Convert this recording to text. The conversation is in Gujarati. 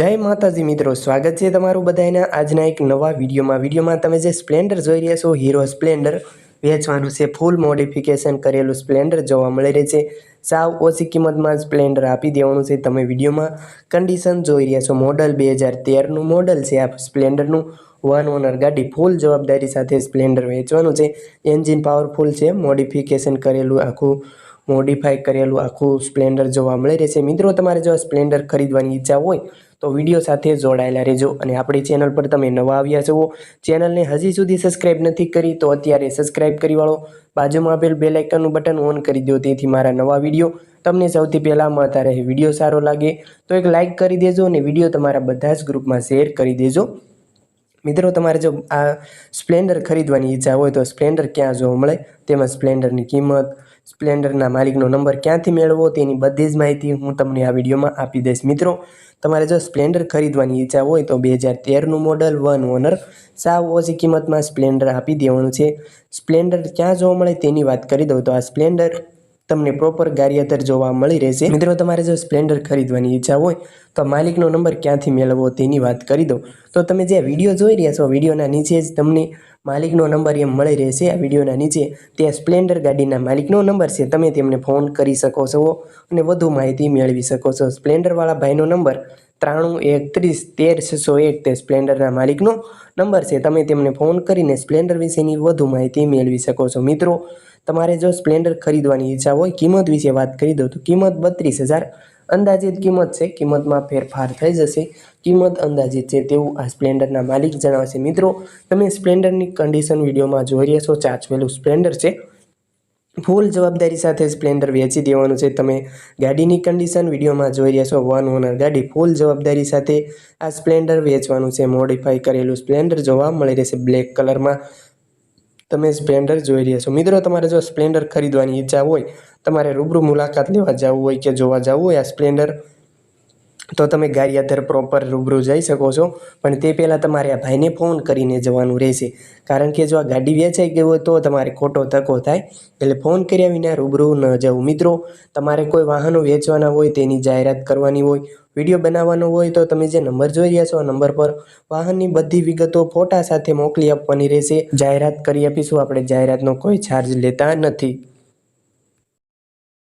જય માતાજી મિત્રો, સ્વાગત છે તમારું બધાના આજના એક નવા વિડીયોમાં. વિડીયોમાં તમે જે સ્પ્લેન્ડર જોઈ રહ્યા છો, હીરો સ્પ્લેન્ડર, વેચવાનું છે, ફૂલ મોડિફિકેશન કરેલું સ્પ્લેન્ડર જોવા મળી રહે છે. સાવ ઓછી કિંમતમાં સ્પ્લેન્ડર આપી દેવાનું છે તમે વિડીયોમાં. કન્ડિશન જોઈ રહ્યા છો, મોડલ બે હજાર તેરનું મોડલ છે આ સ્પ્લેન્ડરનું. વન ઓનર ગાડી ફૂલ જવાબદારી સાથે સ્પ્લેન્ડર વેચવાનું છે. એન્જિન પાવરફુલ છે, મોડિફિકેશન કરેલું આખું મોડિફાઈ કરેલું આખું સ્પ્લેન્ડર જોવા મળી રહેશે મિત્રો, તમારે જો સ્પ્લેન્ડર ખરીદવાની ઈચ્છા હોય તો વીડિયો સાથે જોડાયેલા રહેજો અને આપણી ચેનલ પર તમે નવા આવ્યા છો, ચેનલને હજી સુધી સબસ્ક્રાઈબ નથી કરી તો અત્યારે સબસ્ક્રાઇબ કરી વાળો, બાજુમાં આપેલ બે લાઇકનનું બટન ઓન કરી દો, તેથી મારા નવા વીડિયો તમને સૌથી પહેલાં મળતા રહે. વીડિયો સારો લાગે તો એક લાઇક કરી દેજો અને વીડિયો તમારા બધા જ ગ્રુપમાં શેર કરી દેજો. મિત્રો, તમારે જો આ સ્પ્લેન્ડર ખરીદવાની ઈચ્છા હોય તો સ્પ્લેન્ડર ક્યાં જોવા મળે? તેમાં સ્પ્લેન્ડરની કિંમત સ્પ્લેન્ડરના માલિકનો નંબર ક્યાંથી મેળવવો તેની બધી જ માહિતી હું તમને આ વિડીયોમાં આપી દઈશ. મિત્રો, તમારે જો સ્પ્લેન્ડર ખરીદવાની ઈચ્છા હોય તો બે હજાર તેરનું મોડલ વન ઓનર સાવ ઓછી કિંમતમાં સ્પ્લેન્ડર આપી દેવાનું છે. સ્પ્લેન્ડર ક્યાં જોવા મળે તેની વાત કરી દઉં તો આ સ્પ્લેન્ડર તમને પ્રોપર ગારિયાતર જોવા મળી રહેશે. મિત્રો, તમારે જો સ્પ્લેન્ડર ખરીદવાની ઈચ્છા હોય, તો માલિકનો નંબર ક્યાંથી મેળવવો તેની વાત કરી દો તો તમે જે વીડિયો જોઈ રહ્યા છો, વિડીયોના નીચે જ તમને માલિકનો નંબર એમ મળી રહેશે. આ વિડીયોના નીચે ત્યાં સ્પ્લેન્ડર ગાડીના માલિકનો નંબર છે. તમે તેમને ફોન કરી શકો છો અને વધુ માહિતી મેળવી શકો છો. સ્પ્લેન્ડરવાળા ભાઈનો નંબર ત્રાણું એકત્રીસ તેર છસો એક તે સ્પ્લેન્ડરના માલિકનો નંબર છે. તમે તેમને ફોન કરીને સ્પ્લેન્ડર વિશેની વધુ માહિતી મેળવી શકો છો. મિત્રો, તમારે જો સ્પ્લેન્ડર ખરીદવાની ઈચ્છા હોય, કિંમત વિશે વાત કરી દો તો કિંમત બત્રીસ હજાર, અંદાજિત કિંમત છે. કિંમતમાં ફેરફાર થઈ જશે. કિંમત અંદાજિત છે તેવું આ સ્પ્લેન્ડરના માલિક જણાવશે. મિત્રો, તમે સ્પ્લેન્ડરની કન્ડિશન વિડીયોમાં જોઈ રહ્યા છો. ચાચવેલું સ્પ્લેન્ડર છે. ફૂલ જવાબદારી સાથે સ્પ્લેન્ડર વેચી દેવાનું છે. તમે ગાડીની કન્ડિશન વિડીયોમાં જોઈ રહ્યા છો. વન ઓનર ગાડી ફૂલ જવાબદારી સાથે આ સ્પ્લેન્ડર વેચવાનું છે. મોડિફાઈ કરેલું સ્પ્લેન્ડર જોવા મળી રહેશે બ્લેક કલરમાં. તમે સ્પ્લેન્ડર જોઈ રહ્યા છો. મિત્રો, તમારે જો સ્પ્લેન્ડર ખરીદવાની ઈચ્છા હોય, તમારે રૂબરૂ મુલાકાત લેવા જવું હોય કે જોવા જવું હોય, આ સ્પ્લેન્ડર તો તમે ગારિયાધર પ્રોપર રૂબરૂ જઈ શકો છો. પણ તે પહેલાં તમારે આ ભાઈને ફોન કરીને જવાનું રહેશે. કારણ કે જો આ ગાડી વેચાઈ ગઈ હોય તો તમારે ખોટો ધક્કો થાય. એટલે ફોન કર્યા વિના રૂબરૂ ન જવું. મિત્રો, તમારે કોઈ વાહનો વેચવાના હોય તેની જાહેરાત કરવાની હોય, વીડિયો બનાવવાનો હોય તો તમે જે નંબર જોઈ રહ્યા છો આ નંબર પર, વાહનની બધી વિગતો ફોટા સાથે મોકલી આપવાની રહેશે. જાહેરાત કરી આપીશું. આપણે જાહેરાતનો કોઈ ચાર્જ લેતા નથી.